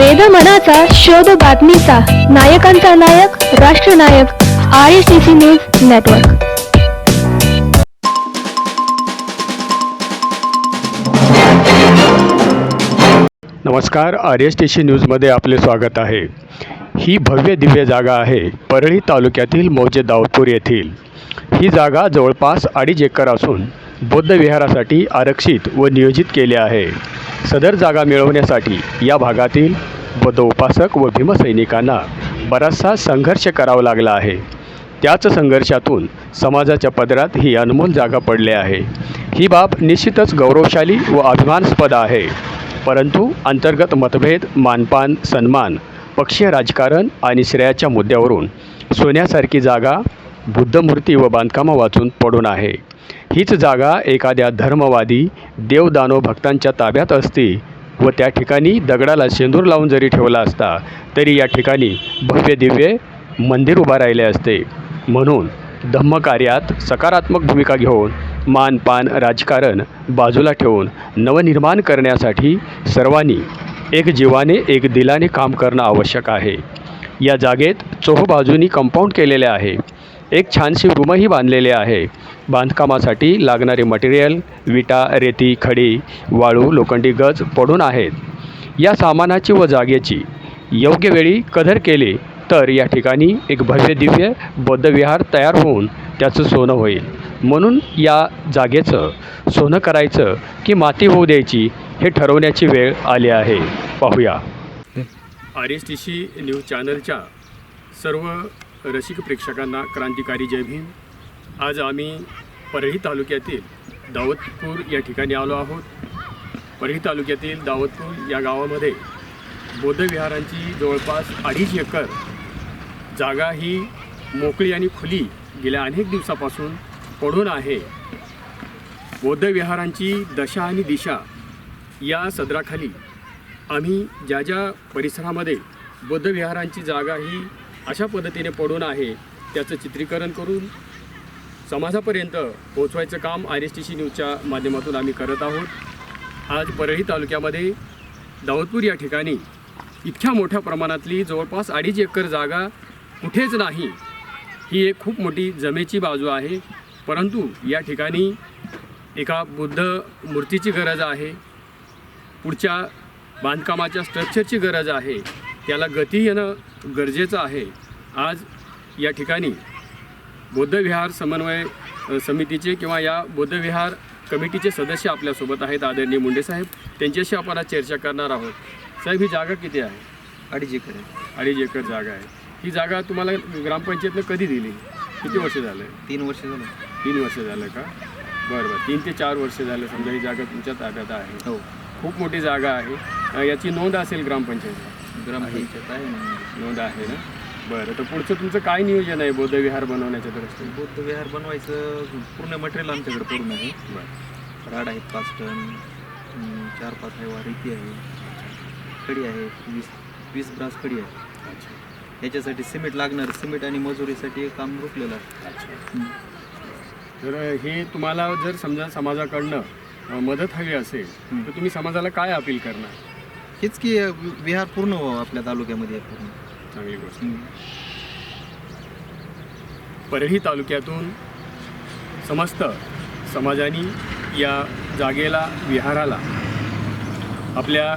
वेद मनाचा शोध बातमीचा नायकांचा नायक राष्ट्रनायक R S T C news network नमस्कार आर एस टी सी न्यूजमध्ये आपले स्वागत आहे. ही भव्य दिव्य जागा आहे परळी तालुक्यातील मौजे दाऊदपूर येथील. ही जागा जवळपास अडीच एकर असून बौद्ध विहारासाठी आरक्षित व नियोजित केले आहे. सदर जागा मिळवण्यासाठी या भागातील बौद्ध उपासक व भीमसैनिकांना बराचसा संघर्ष करावा लागला आहे. त्याच संघर्षातून समाजाच्या पदरात ही अनमोल जागा पडली आहे. ही बाब निश्चितच गौरवशाली व अभिमानास्पद आहे. परंतु अंतर्गत मतभेद मानपान सन्मान पक्षीय राजकारण आणि श्रेयाच्या मुद्द्यावरून सोन्यासारखी जागा बुद्धमूर्ती व बांधकामं वाचून पडून आहे. हीच जागा एखाद्या धर्मवादी देवदानव भक्तांच्या ताब्यात असती व त्या ठिकाणी दगडाला शेंदूर लावून जरी ठेवला असता तरी या ठिकाणी भव्य दिव्य मंदिर उभा राहिले असते. म्हणून धम्मकार्यात सकारात्मक भूमिका घेऊन मानपान राजकारण बाजूला ठेवून नवनिर्माण करण्यासाठी सर्वांनी एक जीवाने एक दिलाने काम करणं आवश्यक आहे. या जागेत चोहोबाजूनी कंपाऊंड केलेले आहे. एक छानशी रूमही बांधलेले आहे. बांधकामासाठी लागणारे मटेरियल विटा रेती खडी वाळू लोखंडी गज पडून आहेत. या सामानाची व जागेची योग्य वेळी कदर केली तर या ठिकाणी एक भव्य दिव्य बौद्धविहार तयार होऊन त्याचं सोनं होईल. म्हणून या जागेचं सोनं करायचं की माती होऊ द्यायची हे ठरवण्याची वेळ आली आहे. पाहूया. R S T C news चॅनलच्या सर्व रसिक प्रेक्षकांना क्रांतिकारी जय भीम. आज आम्ही परळी तालुक्यातील दावतपूर या ठिकाणी आलो आहोत. परळी तालुक्यातील दावतपूर या गावामध्ये बौद्धविहारांची जवळपास अडीच एकर जागा ही मोकळी आणि खुली गेल्या अनेक दिवसापासून पडून आहे. बौद्धविहारांची दशा आणि दिशा या सदराखाली आम्ही ज्या ज्या परिसरामध्ये बौद्धविहारांची जागा ही अशा पद्धतीने पडून आहे त्याचं चित्रीकरण करून समाजापर्यंत पोचवायचं काम आर एस टी सी न्यूजच्या माध्यमातून आम्ही करत आहोत. आज परळी तालुक्यामध्ये दाऊदपूर या ठिकाणी इतक्या मोठ्या प्रमाणातली जवळपास अडीच एकर जागा कुठेच नाही ही एक खूप मोठी जमेची बाजू आहे. परंतु या ठिकाणी एका बुद्ध मूर्तीची गरज आहे. पुढच्या बांधकामाच्या स्ट्रक्चरची गरज आहे. त्याला गती येणं गरजेचं आहे. आज या ठिकाणी बौद्धविहार समन्वय समितीचे किंवा या बौद्धविहार कमिटीचे सदस्य आपल्यासोबत आहेत आदरणीय मुंडे साहेब. त्यांच्याशी आपण आज चर्चा करणार आहोत. साहेब ही जागा किती आहे? अडीच एकर आहे. अडीच एकर जागा आहे. ही जागा तुम्हाला ग्रामपंचायतनं कधी दिली? किती वर्ष झालं तीन वर्ष झालं. तीन वर्ष झालं का? बरं बरं. तीन ते चार वर्ष झालं समजा ही जागा तुमच्या ताब्यात आहे. हो. खूप मोठी जागा आहे. याची नोंद असेल ग्रामपंचायत ग्रामपंचायत आहे. ना नोंद आहे ना? बरं तर पुढचं तुमचं काय नियोजन आहे? बौद्धविहार बनवण्याच्या दृष्टीने? बौद्ध विहार बनवायचं पूर्ण मटेरियल आमच्याकडे पडून आहे. बरं. राड आहेत पाच टन चार पाच आहे वारिती आहे कडी आहे वीस वीस ब्रास कडी आहे. अच्छा. याच्यासाठी सिमेंट लागणार सिमेंट आणि मजुरीसाठी काम रोखलेलं आहे. अच्छा. तर हे तुम्हाला जर समजा समाजाकडनं मदत हवी असेल. तर तुम्ही समाजाला काय अपील करणार? हेच की विहार पूर्ण व्हावं आपल्या तालुक्यामध्ये पूर्ण. चांगली गोष्ट. परळी तालुक्यातून समस्त समाजाने या जागेला विहाराला आपल्या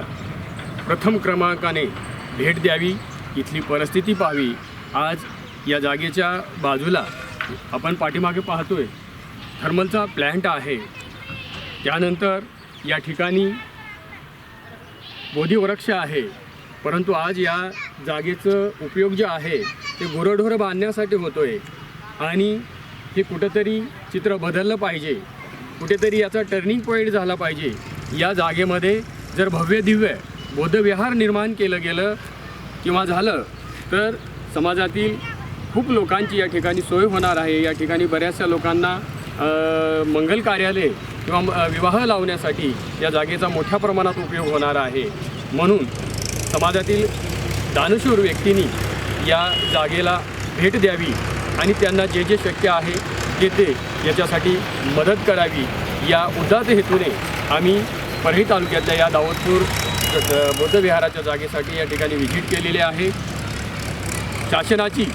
प्रथम क्रमांकाने भेट द्यावी इथली परिस्थिती पाहावी. आज या जागेच्या बाजूला आपण पाठीमागे पाहतोय थर्मलचा प्लॅन्ट आहे. त्यानंतर या ठिकाणी बोधिवृक्ष आहे. परंतु आज या जागेचं उपयोग जे आहे ते गुरंढोरं बांधण्यासाठी होतो आहे आणि हे कुठंतरी चित्र बदललं पाहिजे. कुठेतरी याचा टर्निंग पॉईंट झाला पाहिजे. या जागेमध्ये जर भव्य दिव्य बौद्धविहार निर्माण केलं गेलं किंवा झालं तर समाजातील खूप लोकांची या ठिकाणी सोय होणार आहे. या ठिकाणी बऱ्याचशा लोकांना मंगल कार्यालय किंवा विवाह लावण्यासाठी या जागेचा मोठ्या प्रमाणात उपयोग होणार आहे. म्हणून समाजातील दानशूर व्यक्तींनी या जागेला भेट द्यावी आणि त्यांना जे जे शक्य आहे ते ते याच्यासाठी मदत करावी. या उदात हेतूने आम्ही परळी तालुक्यातल्या या दावतपूर बौद्धविहाराच्या जागेसाठी या ठिकाणी व्हिजिट केलेले आहे. शासनाची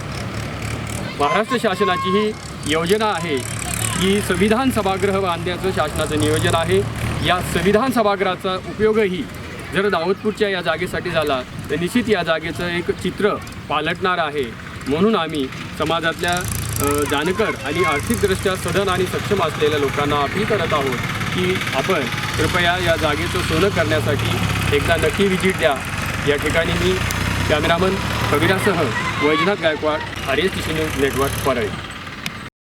महाराष्ट्र शासनाची ही योजना आहे की संविधान सभागृह बांधण्याचं शासनाचं नियोजन आहे. या संविधान सभागृहाचा उपयोगही जर दावतपूरच्या या जागेसाठी झाला तर निश्चित या जागेचं एक चित्र पालटणार आहे. म्हणून आम्ही समाजातल्या अ, जाणकर आणि आर्थिकदृष्ट्या सधन आणि सक्षम असलेल्या लोकांना अपील करत आहोत की आपण कृपया या जागेचं सोनं करण्यासाठी एकदा नक्की व्हिजिट द्या. या ठिकाणी मी cameraman कविरासह Vaijnath Gaikwad R S C news network Parli.